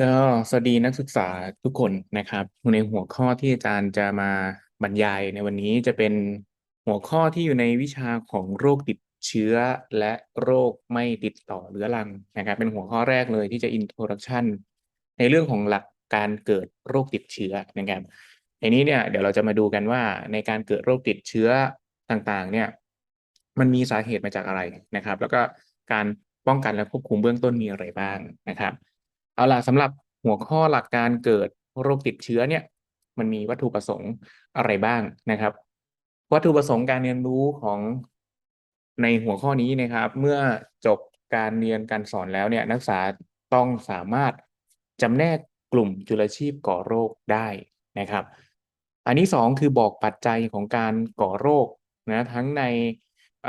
ก็สวัสดีนักศึกษาทุกคนนะครับ ในหัวข้อที่อาจารย์จะมาบรรยายในวันนี้จะเป็นหัวข้อที่อยู่ในวิชาของโรคติดเชื้อและโรคไม่ติดต่อเรื้อรังนะครับ เป็นหัวข้อแรกเลยที่จะ introduction ในเรื่องของหลักการเกิดโรคติดเชื้อนะครับในนี้เนี่ยเดี๋ยวเราจะมาดูกันว่าในการเกิดโรคติดเชื้อต่างๆ เนี่ย มันมีสาเหตุมาจากอะไรนะครับ แล้วก็การป้องกันและควบคุมเบื้องต้นมีอะไรบ้างนะครับ เอาล่ะสำหรับหัวข้อหลักการเกิดโรคติดเชื้อเนี่ย มันมีวัตถุประสงค์อะไรบ้างนะครับ วัตถุประสงค์การเรียนรู้ของในหัวข้อนี้นะครับ เมื่อจบการเรียนการสอนแล้วเนี่ย นักศึกษาต้องสามารถจำแนกกลุ่มจุลชีพก่อโรคได้นะครับ อันที่สองคือบอกปัจจัยของการก่อโรคนะทั้งในอ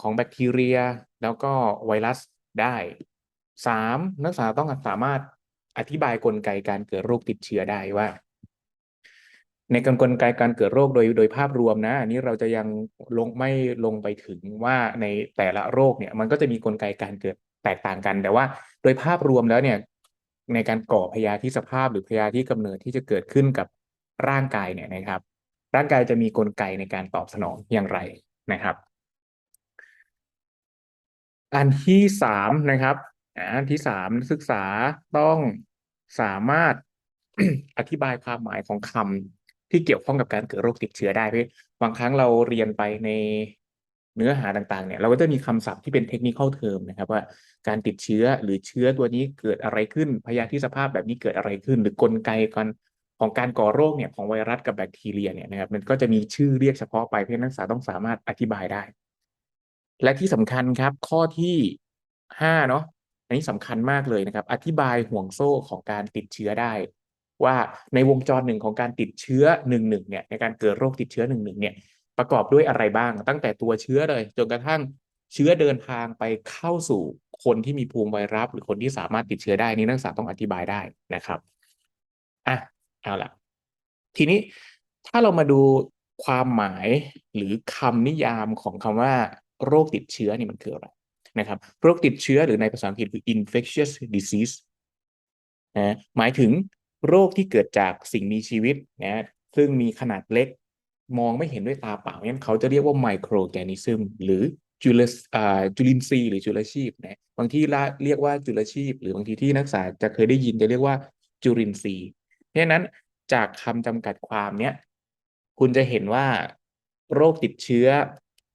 ของแบคทีเรีย แล้วก็ไวรัสได้ สามนักศึกษาต้องสามารถอธิบายกลไกการเกิดโรคติดเชื้อได้ว่า ในกลไกการเกิดโรคโดยโดยภาพรวมนะอันนี้เราจะยังลงไม่ลงไปถึงว่าในแต่ละโรคเนี่ยมันก็จะมีกลไกการเกิดแตกต่างกัน แต่ว่าโดยภาพรวมแล้วเนี่ยในการก่อพยาธิสภาพหรือพยาธิกำเนิดที่จะเกิดขึ้นกับร่างกายเนี่ยนะครับ ร่างกายจะมีกลไกในการตอบสนองอย่างไรนะครับ อันที่สามนะครับ อันที่สามนักศึกษาต้องสามารถอธิบายความหมายของคำที่เกี่ยวข้องกับการเกิดโรคติดเชื้อได้เพราะบางครั้งเราเรียนไปในเนื้อหาต่างๆ เนี่ย เราก็จะมีคำศัพท์ที่เป็นเทคนิคเข้าเทอมนะครับ ว่าการติดเชื้อหรือเชื้อตัวนี้เกิดอะไรขึ้น พยาธิสภาพแบบนี้เกิดอะไรขึ้น หรือกลไกการของการก่อโรคเนี่ยของไวรัสกับแบคทีเรียเนี่ยนะครับมันก็จะมีชื่อเรียกเฉพาะไปเพื่อนักศึกษาต้องสามารถอธิบายได้ และที่สำคัญครับ ข้อที่ห้าเนาะ อันนี้สำคัญมากเลยนะครับ อธิบายห่วงโซ่ของการติดเชื้อได้ ว่าในวงจรหนึ่งของการติดเชื้อหนึ่งหนึ่งเนี่ยในการเกิดโรคติดเชื้อหนึ่งหนึ่งเนี่ยประกอบด้วยอะไรบ้าง ตั้งแต่ตัวเชื้อเลย จนกระทั่งเชื้อเดินทางไปเข้าสู่คนที่มีภูมิไวรัสหรือคนที่สามารถติดเชื้อได้นี่นักศึกษาต้องอธิบายได้นะครับอะเอาละทีนี้ถ้าเรามาดูความหมายหรือคำนิยามของคำว่า โรคติดเชื้อนี่มันคืออะไร นะครับโรคติดเชื้อหรือในภาษาอังกฤษคือ infectious disease นะหมายถึงโรคที่เกิดจากสิ่งมีชีวิตนะซึ่งมีขนาดเล็กมองไม่เห็นด้วยตาเปล่างั้นเขาจะเรียกว่าไมโครแกนิซึมหรือจุลจุลินทรีย์หรือจุลชีพนะบางที่เรียกว่าจุลชีพ หรือบางทีที่นักศึกษาจะเคยได้ยินจะเรียกว่าจุลินทรีย์เพราะนั้นจากคำจำกัดความเนี้ยคุณจะเห็นว่าโรคติดเชื้อ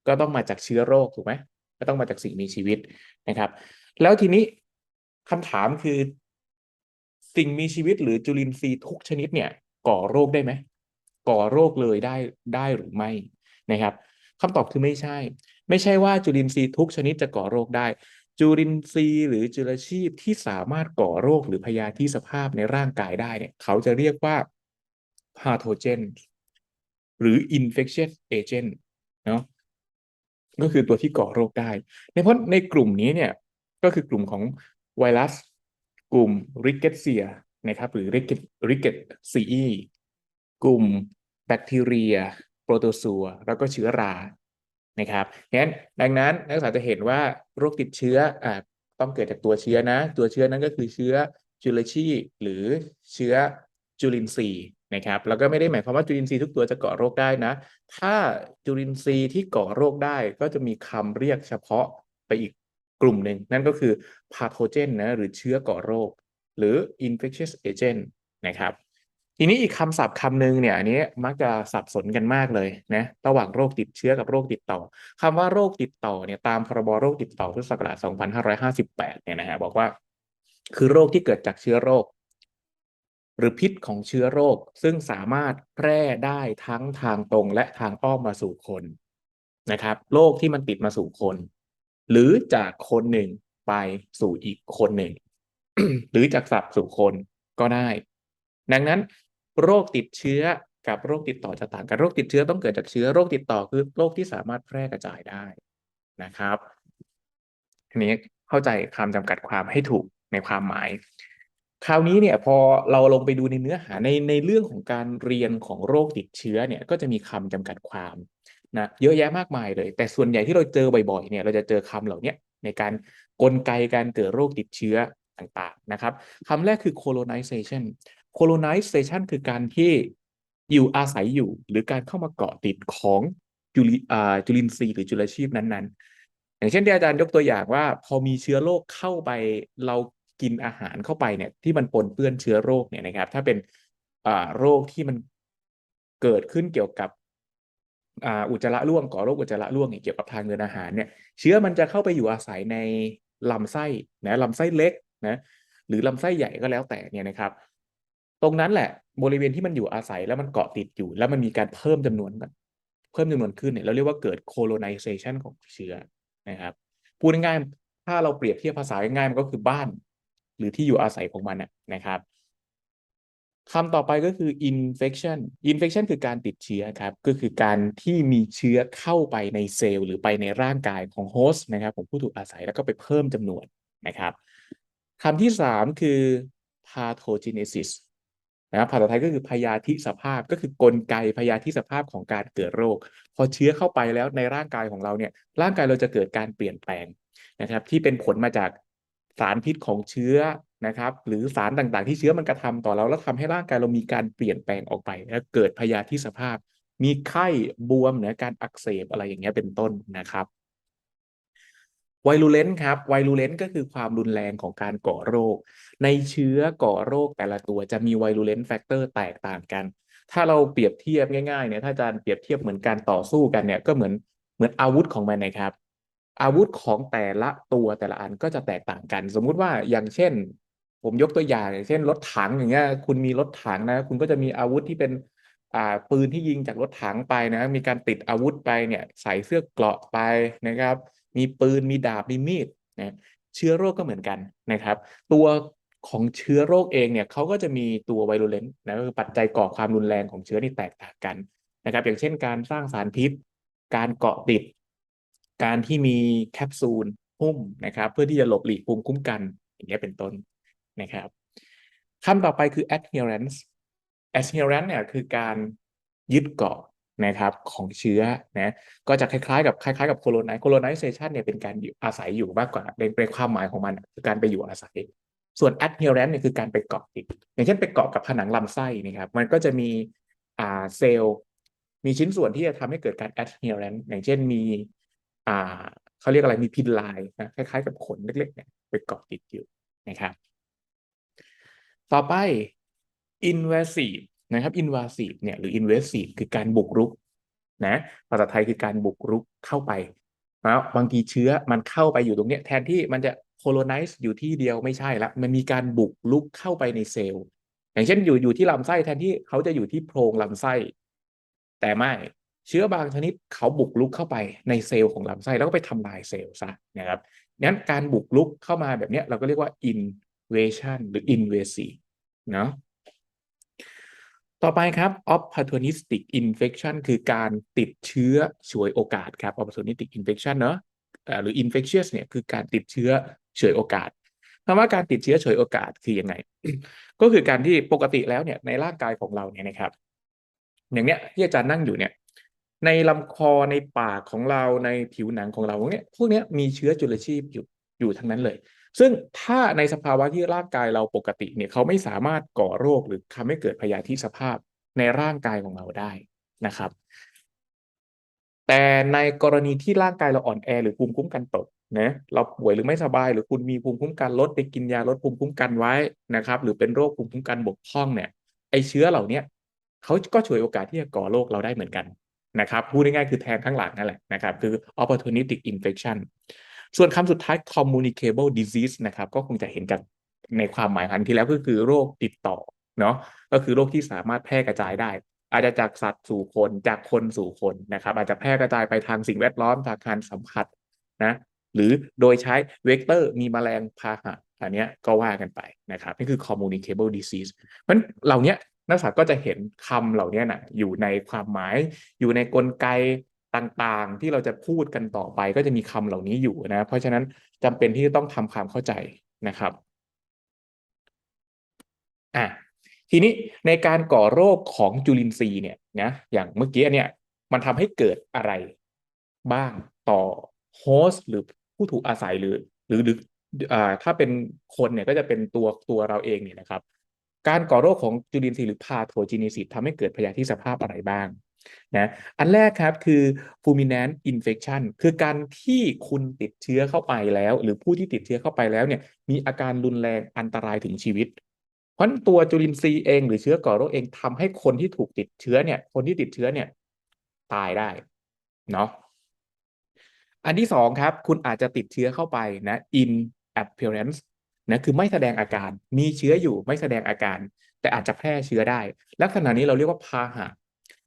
ก็ต้องมาจากเชื้อโรคถูกไหม ต้องมาจากสิ่งมีชีวิตนะครับ แล้วทีนี้คำถามคือ สิ่งมีชีวิตหรือจุลินทรีย์ทุกชนิดเนี่ย ก่อโรคได้ไหมก่อโรคเลยได้ได้หรือไม่นะครับคำตอบคือไม่ใช่ ไม่ใช่ว่าจุลินทรีย์ทุกชนิดจะก่อโรคได้ จุลินทรีย์หรือจุลชีพที่สามารถก่อโรคหรือพยาธิสภาพในร่างกายได้เนี่ย เขาจะเรียกว่า pathogen หรือ infectious agent เนาะ ก็คือตัวที่ก่อโรคได้ ในเพราะในกลุ่มนี้เนี่ยก็คือกลุ่มของไวรัส กลุ่มริกเกตเซียนะครับหรือริกเกตริกเกตซีกลุ่มแบคทีเรีย โปรโตซัวแล้วก็เชื้อรานะครับงั้นดังนั้นนักศึกษาจะเห็นว่าโรคติดเชื้ออ่าต้องเกิดจากตัวเชื้อนะ ตัวเชื้อนั้นก็คือเชื้อจุลชีพหรือเชื้อจุลินทรีย์ นะครับแล้วก็ไม่ได้หมายความว่าจุลินทรีย์ทุกตัวจะก่อโรคได้นะ ถ้าจุลินทรีย์ที่ก่อโรคได้ก็จะมีคำเรียกเฉพาะไปอีกกลุ่มหนึ่ง นั่นก็คือพาโทเจนนะหรือเชื้อก่อโรค หรือ infectious agent นะครับทีนี้อีกคำศัพท์คำหนึ่งเนี่ยอันนี้มักจะสับสนกันมากเลยนะระหว่างโรคติดเชื้อกับโรคติดต่อคำว่าโรคติดต่อเนี่ยตามพรบโรคติดต่อพุทธศักราช2558เนี่ยนะฮะบอกว่า คือโรคที่เกิดจากเชื้อโรค หรือพิษของเชื้อโรค ซึ่งสามารถแพร่ได้ทั้งทางตรงและทางอ้อมมาสู่คนนะครับโรคที่มันติดมาสู่คน หรือจากคนหนึ่งไปสู่อีกคนหนึ่ง หรือจากสัตว์สู่คนก็ได้ ดังนั้น โรคติดเชื้อกับโรคติดต่อจะต่างกันโรคติดเชื้อต้องเกิดจากเชื้อโรคติดต่อคือโรคที่สามารถแพร่กระจายได้นะครับทีนี้เข้าใจคำจำกัดความให้ถูกในความหมาย คราวนี้เนี่ยพอเราลงไปดูในเนื้อหาในในเรื่องของการเรียนของโรคติดเชื้อเนี่ยก็จะมีคำจำกัดความนะเยอะแยะมากมายเลย แต่ส่วนใหญ่ที่เราเจอบ่อยๆเนี่ยเราจะเจอคำเหล่านี้ในการกลไกการเกิดโรคติดเชื้อต่างๆนะครับคำแรกคือ colonization colonization คือการที่อยู่อาศัยอยู่ หรือการเข้ามาเกาะติดของจุลิจุลินทรีย์หรือจุลชีพนั้นๆ อย่างเช่นที่อาจารย์ยกตัวอย่างว่า พอมีเชื้อโรคเข้าไปเรา กินอาหารเข้าไปเนี่ยที่มันปนเปื้อนเชื้อโรคเนี่ยนะครับ ถ้าเป็นโรคที่มันเกิดขึ้นเกี่ยวกับอ,อุจจาระร่วงก่อโรคอุจจาระร่วงเกี่ยวกับทางเดินอาหารเนี่ยเชื้อมันจะเข้าไปอยู่อาศัยในลำไส้นะลำไส้เล็กนะหรือลำไส้ใหญ่ก็แล้วแต่เนี่ยนะครับ ตรงนั้นแหละบริเวณที่มันอยู่อาศัยแล้วมันเกาะติดอยู่ แล้วมันมีการเพิ่มจำนวนกันเพิ่มจำนวนขึ้นเนี่ยเราเรียกว่าเกิด colonization ของเชื้อนะครับพูดง่ายๆถ้าเราเปรียบเทียบภาษาง่ายๆมันก็คือบ้าน หรือที่อยู่อาศัยของมันนะครับคำต่อไปก็คือ infection infection คือการติดเชื้อครับ ก็คือการที่มีเชื้อเข้าไปในเซลล์หรือไปในร่างกายของโฮสต์นะครับของผู้ถูกอาศัยแล้วก็ไปเพิ่มจำนวนนะครับคำที่สามคือ pathogenesis นะครับภาษาไทยก็คือพยาธิสภาพก็คือกลไกพยาธิสภาพของการเกิดโรค พอเชื้อเข้าไปแล้วในร่างกายของเราเนี่ยร่างกายเราจะเกิดการเปลี่ยนแปลงนะครับ ที่เป็นผลมาจาก สารพิษของเชื้อนะครับ หรือสารต่างๆ ที่เชื้อมันกระทำต่อเราแล้วทำให้ร่างกายเรามีการเปลี่ยนแปลงออกไปแล้วเกิดพยาธิสภาพ มีไข้บวมเนะการอักเสบอะไรอย่างเงี้ยเป็นต้นนะครับไวรูเลนต์ครับไวรูเลนต์ก็คือความรุนแรงของการก่อโรค ในเชื้อก่อโรคแต่ละตัวจะมีไวรูเลนต์แฟกเตอร์แตกต่างกัน ถ้าเราเปรียบเทียบง่ายๆเนี่ยถ้าอาจารย์เปรียบเทียบเหมือนการต่อสู้กันเนี่ยก็เหมือนเหมือนอาวุธของมันนะครับ อาวุธของแต่ละตัวแต่ละอันก็จะแตกต่างกัน สมมุติว่าอย่างเช่น ผมยกตัวอย่างอย่างเช่นรถถังอย่างเงี้ย คุณมีรถถังนะ คุณก็จะมีอาวุธที่เป็นอ่าปืนที่ยิงจากรถถังไปนะ มีการติดอาวุธไปเนี่ย ใส่เสื้อเกราะไปนะครับ มีปืนมีดาบมีมีดนะเชื้อโรคก็เหมือนกันนะครับ ตัวของเชื้อโรคเองเนี่ยเขาก็จะมีตัวไวรูเลนต์นะคือปัจจัยก่อความรุนแรงของเชื้อนี่แตกต่างกันนะครับ อย่างเช่นการสร้างสารพิษ การเกาะติด การที่มีแคปซูลหุ้มนะครับ เพื่อที่จะหลบหลีกภูมิคุ้มกัน อย่างเงี้ยเป็นต้นนะครับคำต่อไปคือ adherence adherence เนี่ยคือการยึดเกาะนะครับของเชื้อนะก็จะคล้ายๆกับคล้ายๆกับ colonize colonization เนี่ยเป็นการอาศัยอยู่มากกว่าเป็นเป็นความหมายของมันคือการไปอยู่อาศัย ส่วน adherence เนี่ยคือการไปเกาะติดอย่างเช่นไปเกาะกับผนังลำไส้นะครับ มันก็จะมีอ่าเซลล์มีชิ้นส่วนที่จะทำให้เกิดการ adherence อย่างเช่นมี อ่าเขาเรียกอะไรมีพินลายนะคล้ายๆ กับขนเล็กๆเนี่ยไปเกาะติดอยู่นะครับ ต่อไป invasive นะครับ invasive เนี่ยหรือ invasive คือการบุกรุกนะภาษาไทยคือการบุกรุกเข้าไปนะบางทีเชื้อมันเข้าไปอยู่ตรงเนี้ยแทนที่มันจะ colonize อยู่ที่เดียวไม่ใช่ละมันมีการบุกรุกเข้าไปในเซลล์ อย่างเช่นอยู่อยู่ที่ลำไส้แทนที่เขาจะอยู่ที่โพรงลำไส้ แต่ไม่ เชื้อบางชนิดเขาบุกรุกเข้าไปในเซลล์ของลำไส้แล้วก็ไปทำลายเซลล์ซะนะครับงั้นการบุกรุกเข้ามาแบบนี้เราก็เรียกว่า invasion หรือ invasive เนาะต่อไปครับ opportunistic infection คือการติดเชื้อฉวยโอกาสครับ opportunistic infection เนาะหรือ infectious เนี่ยคือการติดเชื้อฉวยโอกาสคำว่าการติดเชื้อฉวยโอกาสคือยังไง ก็คือการที่ปกติแล้วเนี่ยในร่างกายของเราเนี่ยนะครับ อย่างเนี้ยที่อาจารย์นั่งอยู่เนี่ย ในลำคอในปากของเราในผิวหนังของเราเนี่ยพวกนี้มีเชื้อจุลชีพอยู่อยู่ทั้งนั้นเลย ซึ่งถ้าในสภาวะที่ร่างกายเราปกติเนี่ยเขาไม่สามารถก่อโรคหรือทำให้เกิดพยาธิสภาพในร่างกายของเราได้นะครับ แต่ในกรณีที่ร่างกายเราอ่อนแอหรือภูมิคุ้มกันตกนะเราป่วยหรือไม่สบาย หรือคุณมีภูมิคุ้มกันลดไปกินยาลดภูมิคุ้มกันไว้นะครับ หรือเป็นโรคภูมิคุ้มกันบกพร่องเนี่ยไอเชื้อเหล่านี้เขาก็ช่วยโอกาสที่จะก่อโรคเราได้เหมือนกัน นะครับพูดง่ายๆคือแทนข้างหลังนั่นแหละนะครับคือ opportunistic infection ส่วนคำสุดท้าย communicable disease นะครับก็คงจะเห็นจากในความหมายอันที่แล้วก็คือโรคติดต่อเนาะก็คือโรคที่สามารถแพร่กระจายได้ อาจจะจากสัตว์สู่คนจากคนสู่คนนะครับ อาจจะแพร่กระจายไปทางสิ่งแวดล้อมทางการสัมผัสนะหรือโดยใช้เวกเตอร์มีแมลงพาหะอันนี้ก็ว่ากันไปนะครับนี่คือ communicable disease เพราะเหล่านี้ นักศึกษาก็จะเห็นคำเหล่านี้นะอยู่ในความหมาย อยู่ในกลไกต่างๆ ที่เราจะพูดกันต่อไป ก็จะมีคำเหล่านี้อยู่นะ เพราะฉะนั้นจำเป็นที่จะต้องทำความเข้าใจนะครับอะทีนี้ในการก่อโรคของจุลินทรีย์เนี่ยนะอย่างเมื่อกี้เนี่ยมันทำให้เกิดอะไรบ้างต่อโฮสต์หรือผู้ถูกอาศัยหรือหรือหรืออ่าถ้าเป็นคนเนี่ยก็จะเป็นตัวตัวเราเองเนี่ยนะครับ การก่อโรคของจุลินทรีย์หรือพาโทจินีซิสทำให้เกิดพยาธิสภาพอะไรบ้างนะอันแรกครับคือ fulminant infection คือการที่คุณติดเชื้อเข้าไปแล้ว หรือผู้ที่ติดเชื้อเข้าไปแล้วเนี่ยมีอาการรุนแรงอันตรายถึงชีวิต เพราะตัวจุลินทรีย์เองหรือเชื้อก่อโรคเองทำให้คนที่ถูกติดเชื้อเนี่ย คนที่ติดเชื้อเนี่ยตายได้เนาะอันที่สองครับ คุณอาจจะติดเชื้อเข้าไปนะ in appearance นะคือไม่แสดงอาการมีเชื้ออยู่ไม่แสดงอาการ แต่อาจจะแพร่เชื้อได้ ลักษณะนี้เราเรียกว่าพาหะ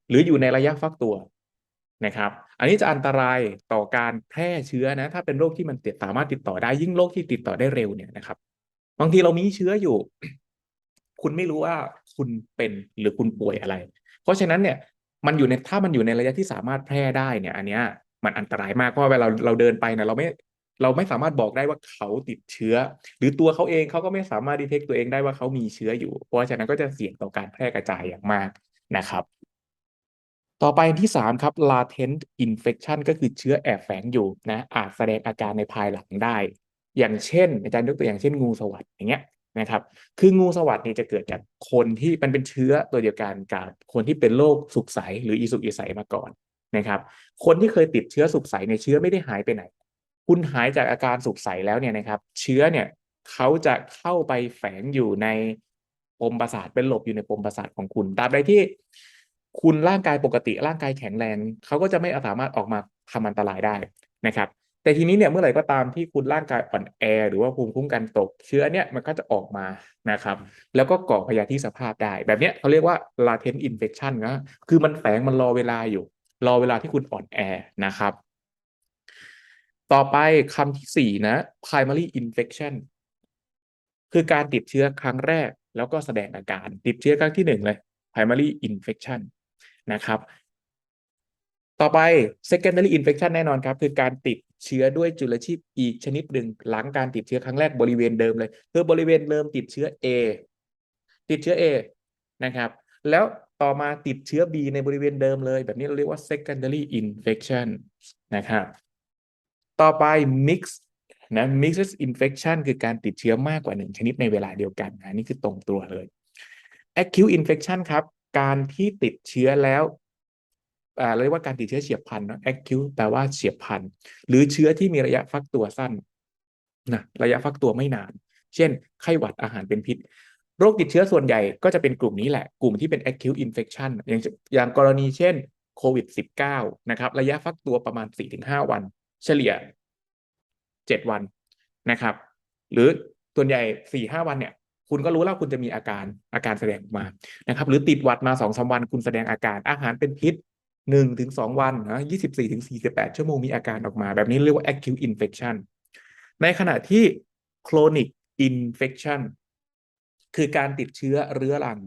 หรืออยู่ในระยะฟักตัวนะครับ อันนี้จะอันตรายต่อการแพร่เชื้อนะ ถ้าเป็นโรคที่มันติดสามารถติดต่อได้ยิ่งโรคที่ติดต่อได้เร็วเนี่ยนะครับ บางทีเรามีเชื้ออยู่ คุณไม่รู้ว่าคุณเป็นหรือคุณป่วยอะไร เพราะฉะนั้นเนี่ยมันอยู่ในถ้ามันอยู่ในระยะที่สามารถแพร่ได้เนี่ย อันเนี้ยมันอันตรายมากเพราะเวลาเราเราเดินไปเนี่ยเราไม่ เราไม่สามารถบอกได้ว่าเขาติดเชื้อ หรือตัวเขาเองเขาก็ไม่สามารถดีเทคตัวเองได้ว่าเขามีเชื้ออยู่ เพราะฉะนั้นก็จะเสี่ยงต่อการแพร่กระจายอย่างมากนะครับ ต่อไปที่ 3 ครับ latent infection ก็คือเชื้อแอบแฝงอยู่นะอาจแสดงอาการในภายหลังได้ อย่างเช่น อาจารย์ยกตัวอย่างเช่นงูสวัสด์อย่างเงี้ยนะครับ คืองูสวัสด์นี่จะเกิดจากคนที่มันเป็นเชื้อตัวเดียวกันกับคนที่เป็นโรคสุกใสหรืออีสุกอีใสมาก่อนนะครับ คนที่เคยติดเชื้อสุกใสในเชื้อไม่ได้หายไปไหน คุณหายจากอาการสุกใสแล้วเนี่ยนะครับ เชื้อเนี่ยเขาจะเข้าไปแฝงอยู่ในปมประสาทเป็นหลบอยู่ในปมประสาทของคุณตราบใดที่ คุณร่างกายปกติร่างกายแข็งแรงเขาก็จะไม่สามารถออกมาทำอันตรายได้นะครับ แต่ทีนี้เนี่ยเมื่อไหร่ก็ตามที่คุณร่างกายอ่อนแอ หรือว่าภูมิคุ้มกันตก เชื้อเนี่ยมันก็จะออกมานะครับ แล้วก็ก่อพยาธิสภาพได้ แบบเนี้ยเขาเรียกว่า latent infection นะคือมันแฝงมันรอเวลาอยู่ รอเวลาที่คุณอ่อนแอนะครับ ต่อไปคำที่สี่นะ primary infection คือการติดเชื้อครั้งแรก แล้วก็แสดงอาการติดเชื้อครั้งที่หนึ่งเลย primary infection นะครับ ต่อไป secondary infection แน่นอนครับ คือการติดเชื้อด้วยจุลชีพอีกชนิดหนึ่ง หลังการติดเชื้อครั้งแรกบริเวณเดิมเลย คือบริเวณเดิมติดเชื้อ A ติดเชื้อ A นะครับ แล้วต่อมาติดเชื้อ B ในบริเวณเดิมเลย แบบนี้เราเรียกว่า secondary infection นะครับ ต่อไป mix นะ mixed infection คือการติดเชื้อมากกว่าหนึ่งชนิดในเวลาเดียวกันนะนี่คือตรงตัวเลย acute infection ครับ การที่ติดเชื้อแล้วเรียกว่าการติดเชื้อเฉียบพลันเนาะ acute แปลว่าเฉียบพลัน หรือเชื้อที่มีระยะฟักตัวสั้นนะระยะฟักตัวไม่นาน เช่น ไข้หวัดอาหารเป็นพิษ โรคติดเชื้อส่วนใหญ่ก็จะเป็นกลุ่มนี้แหละ กลุ่มที่เป็น acute infection อย่างอย่างกรณีเช่นโควิด -19 นะครับ ระยะฟักตัวประมาณ 4-5 วัน เฉลี่ย7วันนะครับ หรือส่วนใหญ่4-5วันเนี่ย คุณก็รู้แล้วคุณจะมีอาการอาการแสดงออกมานะครับ หรือติดหวัดมา2-3วัน คุณแสดงอาการอาหารเป็นพิษ1ถึง2วันนะ24ถึง48ชั่วโมงมีอาการออกมา แบบนี้เรียกว่า acute infection ในขณะที่ chronic infection คือการติดเชื้อเรื้อรัง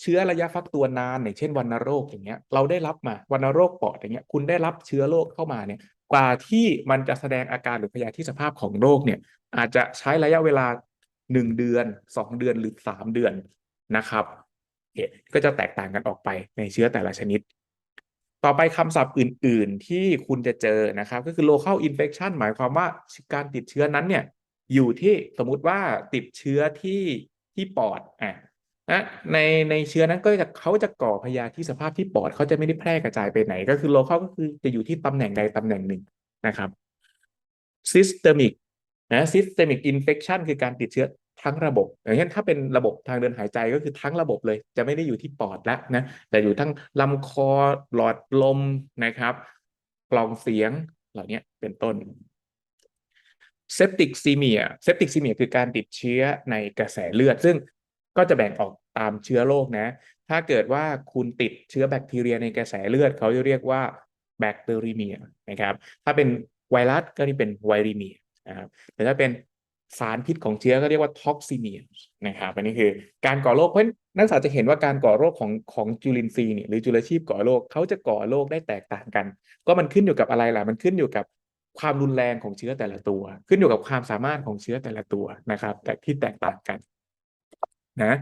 เชื้อระยะฟักตัวนานอย่างเช่นวัณโรคอย่างเงี้ย เราได้รับมาวัณโรคปอดอย่างเงี้ย คุณได้รับเชื้อโรคเข้ามาเนี่ย กว่าที่มันจะแสดงอาการหรือพยาธิสภาพของโรคเนี่ย อาจจะใช้ระยะเวลา1เดือน2เดือนหรือ3เดือนนะครับก็จะแตกต่างกันออกไปในเชื้อแต่ละชนิด ต่อไปคำศัพท์อื่น ๆ ที่คุณจะเจอนะครับ ก็คือ local infection หมายความว่าการติดเชื้อนั้นเนี่ย อยู่ที่สมมุติว่าติดเชื้อที่ที่ปอดอะ นะในในเชื้อนั้นก็จะเขาจะก่อพยาธิสภาพที่ปอดเขาจะไม่ได้แพร่กระจายไปไหน ก็คือ local ก็คือจะอยู่ที่ตำแหน่งใดตำแหน่งหนึ่งนะครับ systemic นะ systemic infection คือการติดเชื้อทั้งระบบ อย่างเช่นถ้าเป็นระบบทางเดินหายใจก็คือทั้งระบบเลย จะไม่ได้อยู่ที่ปอดแล้วนะแต่อยู่ทั้งลำคอหลอดลมนะครับกล่องเสียงเหล่านี้เป็นต้น septic semia septic semia คือการติดเชื้อในกระแสเลือด ซึ่ง ก็จะแบ่งออกตามเชื้อโรคนะ ถ้าเกิดว่าคุณติดเชื้อแบคทีเรียในกระแสเลือดเขาจะเรียกว่าแบคทีเรียนะครับ ถ้าเป็นไวรัสก็นี่เป็นไวรีเมียนะครับแต่ถ้าเป็นสารพิษของเชื้อก็เรียกว่าท็อกซิเมียนะครับอันนี้คือการก่อโรคเพราะนักศึกษาจะเห็นว่าการก่อโรคของของจุลินทรีย์นี่หรือจุลชีพก่อโรคเขาจะก่อโรคได้แตกต่างกัน ก็มันขึ้นอยู่กับอะไรล่ะมันขึ้นอยู่กับความรุนแรงของเชื้อแต่ละตัว ขึ้นอยู่กับความสามารถของเชื้อแต่ละตัวนะครับ แต่ที่แตกต่างกัน นะ